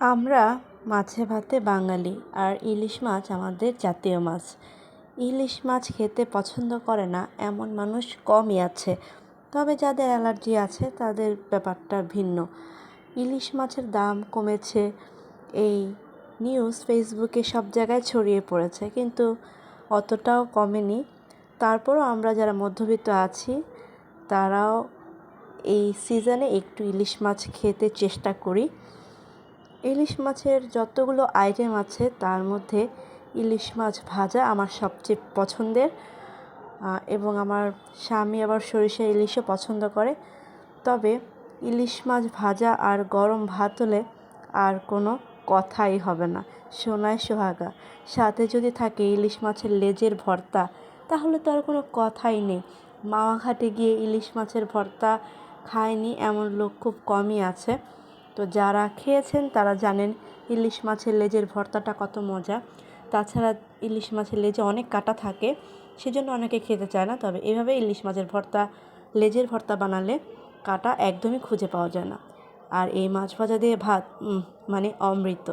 আমরা মাছে ভাতে বাঙালি আর ইলিশ মাছ আমাদের জাতীয় মাছ। ইলিশ মাছ খেতে পছন্দ করে না, এমন মানুষ কমই আছে। তবে যাদের অ্যালার্জি আছে, তাদের ব্যাপারটা ভিন্ন। ইলিশ মাছের দাম কমেছে, এই নিউজ ফেসবুকে সব জায়গায় ছড়িয়ে পড়েছে, কিন্তু অতটাও কমেনি। তারপরও আমরা যারা মধ্যবিত্ত আছি, তারাও এই সিজনে একটু ইলিশ মাছ খেতে চেষ্টা করি। ইলিশ মাছের যতগুলো আইটেম আছে, তার মধ্যে ইলিশ মাছ ভাজা আমার সবচেয়ে পছন্দের। এবং আমার স্বামী আবার সরিষা ইলিশও পছন্দ করে। তবে ইলিশ মাছ ভাজা আর গরম ভাত হলে আর কোনো কথাই হবে না। সোনায় সোহাগা। সাথে যদি থাকে ইলিশ মাছের লেজের ভর্তা, তাহলে তো আর কোনো কথাই নেই। মাওয়া ঘাটে গিয়ে ইলিশ মাছের ভর্তা খায়নি এমন লোক খুব কমই আছে। তো যারা খেয়েছেন তারা জানেন ইলিশ মাছের লেজের ভর্তাটা কত মজা। তাছাড়া ইলিশ মাছের লেজে অনেক কাটা থাকে, সেজন্য অনেকে খেতে চায় না। তবে এভাবে ইলিশ মাছের ভর্তা, লেজের ভর্তা বানালে কাটা একদমই খুঁজে পাওয়া যায় না। আর এই মাছ ভাজা দিয়ে ভাত মানে অমৃত।